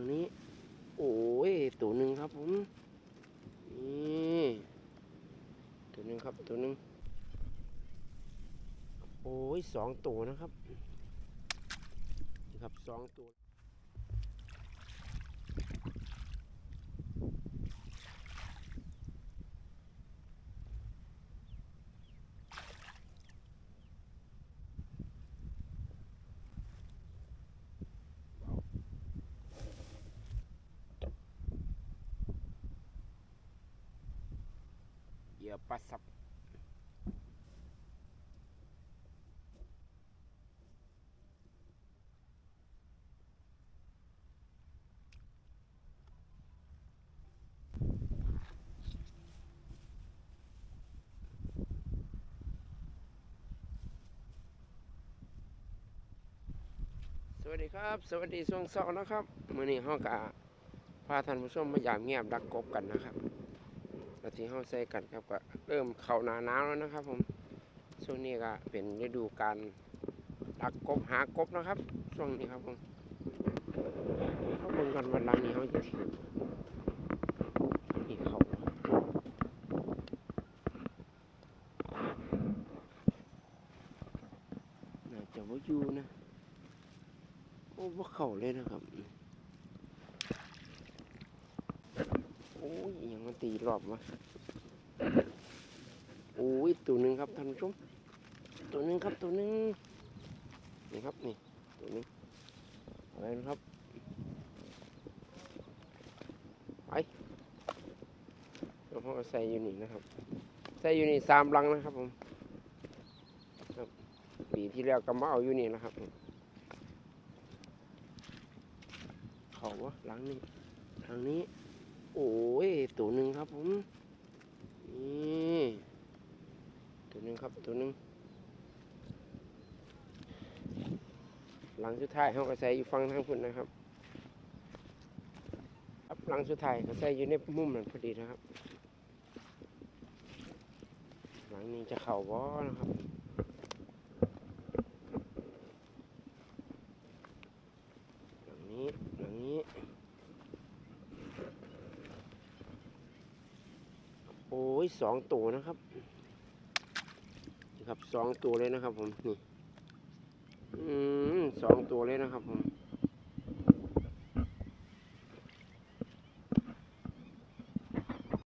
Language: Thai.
งนี้ โอ้ยตัวหนึ่งครับผมนี่ตัวหนึ่งครับตัวหนึ่งโอ้ยสองตัวนะครับนะครับสองตัว ยปลาสับสวัสดีครับ สวัสดีช่วงเช้านะครับ มื้อนี้เฮากะพาท่านผู้ชมมายามเงียบดักกบกันนะครับ แล้วที่เฮาใส่กันครับก็เริ่มเข้าหนาหนาวแล้วนะครับ ผมช่วงนี้ก็เป็นฤดูการดักกบหากบนะครับ ช่วงนี้ครับผมเขาเบิ่งกันวันหลังนี้เฮาจะถือนี่เขาน่าจะว่าอยู่นะโอ้ว่าเขาเลยนะครับ โอ้ยยังมัน ตีรอบวะโอ้ยตัวหนึ่งครับท่านผู้ชมตัวหนึ่งครับตัวหนึ่งนี่ครับนี่ตัวนึ่งอะไรนะครับไปเราพ่อใส่อยู่นี่นะครับใส่อยู่นี่สามลังนะครับผมปีที่แล้วก็มาเอาอยู่นี่นะครับเขาวะหลังนี้หลังนี้ ตัวหนึ่งครับผมนี่ตัวหนึ่งครับตัวหนึ่งหลังสุดท้ายเขาก็ใส่อยู่ฟังทางพุ่นนะครับครับหลังสุดท้ายก็ใส่อยู่ในมุมนั้นพอดีนะครับ หลังนี้จะเข่าบ่นะครับหลังนี้หลังนี้ โอ้ยสองตัวนะครับครับสองตัวเลยนะครับ ผมนี่อืมสองตัวเลยนะครับผม